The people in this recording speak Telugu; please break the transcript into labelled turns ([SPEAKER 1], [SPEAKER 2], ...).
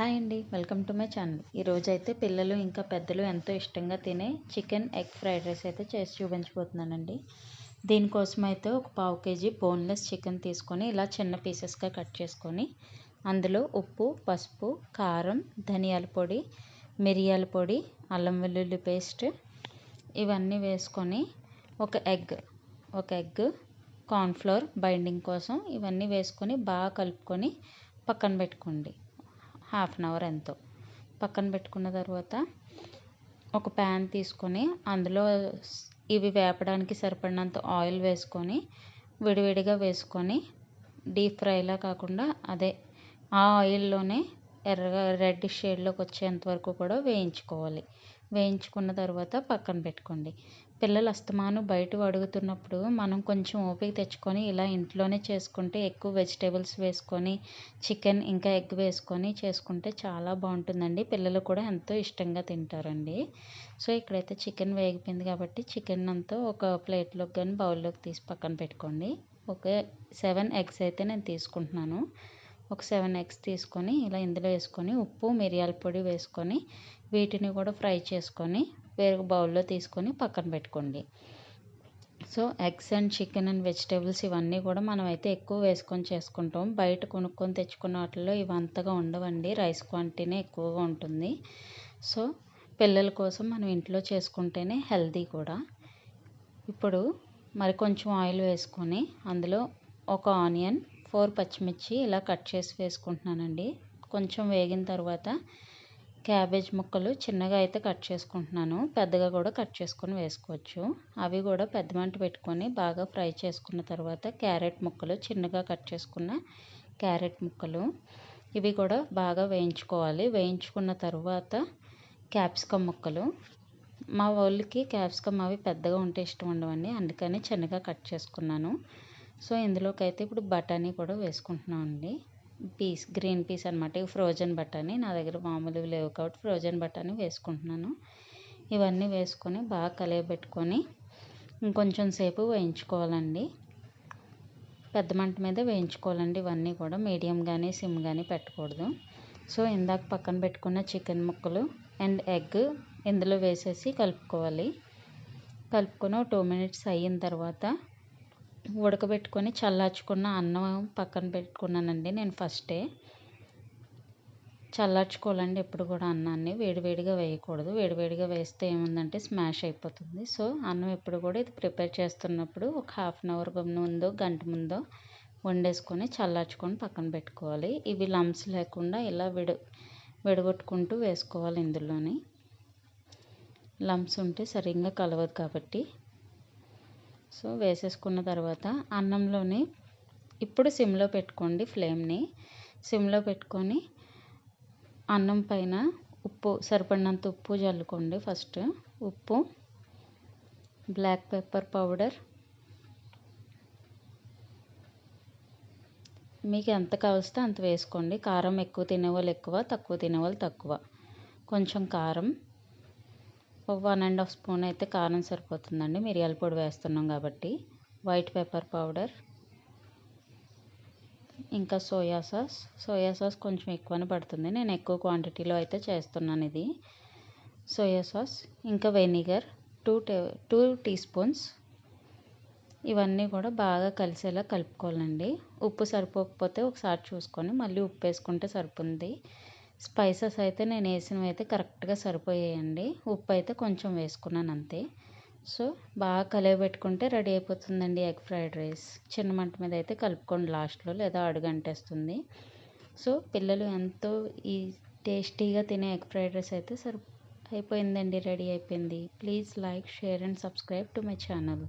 [SPEAKER 1] హాయ్ అండి. Welcome to my channel. ఈరోజు అయితే పిల్లలు ఇంకా పెద్దలు ఎంతో ఇష్టంగా తినే చికెన్ ఎగ్ ఫ్రైడ్ రైస్ అయితే చేసి చూపించబోతున్నానండి. దీనికోసం అయితే ఒక పావు కేజీ బోన్లెస్ చికెన్ తీసుకొని ఇలా చిన్న పీసెస్గా కట్ చేసుకొని అందులో ఉప్పు పసుపు కారం ధనియాల పొడి మిరియాల పొడి అల్లం వెల్లుల్లి పేస్ట్ ఇవన్నీ వేసుకొని ఒక ఎగ్ ఒక ఎగ్ కార్న్ఫ్లోర్ బైండింగ్ కోసం ఇవన్నీ వేసుకొని బాగా కలుపుకొని పక్కన పెట్టుకోండి. హాఫ్ అన్ అవర్ ఎంతో. పక్కన పెట్టుకున్న తర్వాత ఒక ప్యాన్ తీసుకొని అందులో ఇవి వేపడానికి సరిపడినంత ఆయిల్ వేసుకొని విడివిడిగా వేసుకొని డీప్ ఫ్రైలా కాకుండా అదే ఆ ఆయిల్లోనే ఎర్రగా రెడ్ షేడ్లోకి వచ్చేంత వరకు కూడా వేయించుకోవాలి. వేయించుకున్న తర్వాత పక్కన పెట్టుకోండి. పిల్లలు అస్తమాను బయట అడుగుతున్నప్పుడు మనం కొంచెం ఓపిక తెచ్చుకొని ఇలా ఇంట్లోనే చేసుకుంటే ఎక్కువ వెజిటేబుల్స్ వేసుకొని చికెన్ ఇంకా ఎగ్ వేసుకొని చేసుకుంటే చాలా బాగుంటుందండి. పిల్లలు కూడా ఎంతో ఇష్టంగా తింటారండి. సో ఇక్కడైతే చికెన్ వేగిపోయింది కాబట్టి చికెన్ అంతా ఒక ప్లేట్లోకి కానీ బౌల్లోకి తీసి పక్కన పెట్టుకోండి. ఒక సెవెన్ ఎగ్స్ అయితే నేను తీసుకుంటున్నాను. ఒక సెవెన్ ఎగ్స్ తీసుకొని ఇలా ఇందులో వేసుకొని ఉప్పు మిరియాల పొడి వేసుకొని వీటిని కూడా ఫ్రై చేసుకొని వేరొక బౌల్లో తీసుకొని పక్కన పెట్టుకోండి. So eggs and chicken and vegetables ఇవన్నీ కూడా మనం అయితే ఎక్కువ వేసుకొని చేసుకుంటాం. బయట కొనుక్కొని తెచ్చుకున్న వాటిలో ఇవి అంతగా ఉండవండి. రైస్ క్వాంటిటీనే ఎక్కువగా ఉంటుంది. సో పిల్లల కోసం మనం ఇంట్లో చేసుకుంటేనే హెల్దీ కూడా. ఇప్పుడు మరి కొంచెం ఆయిల్ వేసుకొని అందులో ఒక ఆనియన్ ఫోర్ పచ్చిమిర్చి ఇలా కట్ చేసి వేసుకుంటున్నానండి. కొంచెం వేగిన తర్వాత క్యాబేజ్ ముక్కలు చిన్నగా అయితే కట్ చేసుకుంటున్నాను. పెద్దగా కూడా కట్ చేసుకొని వేసుకోవచ్చు. అవి కూడా పెద్ద మంట పెట్టుకొని బాగా ఫ్రై చేసుకున్న తర్వాత క్యారెట్ ముక్కలు చిన్నగా కట్ చేసుకున్న క్యారెట్ ముక్కలు ఇవి కూడా బాగా వేయించుకోవాలి. వేయించుకున్న తర్వాత క్యాప్సికమ్ ముక్కలు. మా వాళ్ళకి క్యాప్సికమ్ అవి పెద్దగా ఉంటే ఇష్టం ఉండవండి. అందుకని చిన్నగా కట్ చేసుకున్నాను. సో ఇందులోకి అయితే ఇప్పుడు బఠానీ కూడా వేసుకుంటున్నాం అండి పీస్ గ్రీన్ పీస్ అనమాట ఫ్రోజన్ బఠానీ. నా దగ్గర మామూలుగా లేవు కాబట్టి ఫ్రోజన్ బఠానీ వేసుకుంటున్నాను. ఇవన్నీ వేసుకొని బాగా కలయబెట్టుకొని ఇంకొంచెం సేపు వేయించుకోవాలండి. పెద్ద మంట మీద వేయించుకోవాలండి. ఇవన్నీ కూడా మీడియం కానీ సిమ్ కానీ పెట్టకూడదు. సో ఇందాక పక్కన పెట్టుకున్న చికెన్ ముక్కలు అండ్ ఎగ్ ఇందులో వేసేసి కలుపుకోవాలి. కలుపుకొని టూ మినిట్స్ అయిన తర్వాత ఉడకబెట్టుకొని చల్లార్చుకున్న అన్నం పక్కన పెట్టుకున్నానండి నేను ఫస్టే. చల్లార్చుకోవాలండి ఎప్పుడు కూడా అన్నాన్ని. వేడివేడిగా వేయకూడదు. వేడివేడిగా వేస్తే ఏముందంటే స్మాష్ అయిపోతుంది. సో అన్నం ఎప్పుడు కూడా ఇది ప్రిపేర్ చేస్తున్నప్పుడు ఒక హాఫ్ అన్ అవర్ ముందో గంట ముందో వండేసుకొని చల్లార్చుకొని పక్కన పెట్టుకోవాలి. ఇవి లంప్స్ లేకుండా ఇలా విడ విడగొట్టుకుంటూ వేసుకోవాలి ఇందులోని. లంప్స్ ఉంటే సరిగ్గా కలవదు కాబట్టి సో వేసేసుకున్న తర్వాత అన్నంలోని ఇప్పుడు సిమ్లో పెట్టుకోండి ఫ్లేమ్ని. సిమ్లో పెట్టుకొని అన్నం పైన ఉప్పు సరిపడినంత ఉప్పు చల్లుకోండి ఫస్ట్. ఉప్పు బ్లాక్ పెప్పర్ పౌడర్. మీకు ఎంత కావలిస్తే అంత వేసుకోండి. కారం ఎక్కువ తినేవాళ్ళు ఎక్కువ తక్కువ తినేవాళ్ళు తక్కువ. కొంచెం కారం. ఒక వన్ అండ్ హాఫ్ స్పూన్ అయితే కారం సరిపోతుందండి. మిరియాల పొడి వేస్తున్నాం కాబట్టి. వైట్ పెప్పర్ పౌడర్ ఇంకా సోయా సాస్ సోయా సాస్ కొంచెం ఎక్కువనే పడుతుంది. నేను ఎక్కువ క్వాంటిటీలో అయితే చేస్తున్నాను ఇది. సోయా సాస్ ఇంకా వెనిగర్ టూ టే టూ టీ స్పూన్స్ ఇవన్నీ కూడా బాగా కలిసేలా కలుపుకోవాలండి. ఉప్పు సరిపోకపోతే ఒకసారి చూసుకొని మళ్ళీ ఉప్పు వేసుకుంటే సరిపోతుంది. స్పైసెస్ అయితే నేను వేసినవి అయితే కరెక్ట్గా సరిపోయాయండి. ఉప్పు అయితే కొంచెం వేసుకున్నాను అంతే. సో బాగా కలియబెట్టుకుంటే రెడీ అయిపోతుందండి ఎగ్ ఫ్రైడ్ రైస్. చిన్న మంట మీద అయితే కలుపుకోండి లాస్ట్లో లేదా అడుగంటేస్తుంది. సో పిల్లలు ఎంతో ఈ టేస్టీగా తినే ఎగ్ ఫ్రైడ్ రైస్ అయితే సరి అయిపోయిందండి రెడీ అయిపోయింది. Please like share and subscribe to my channel.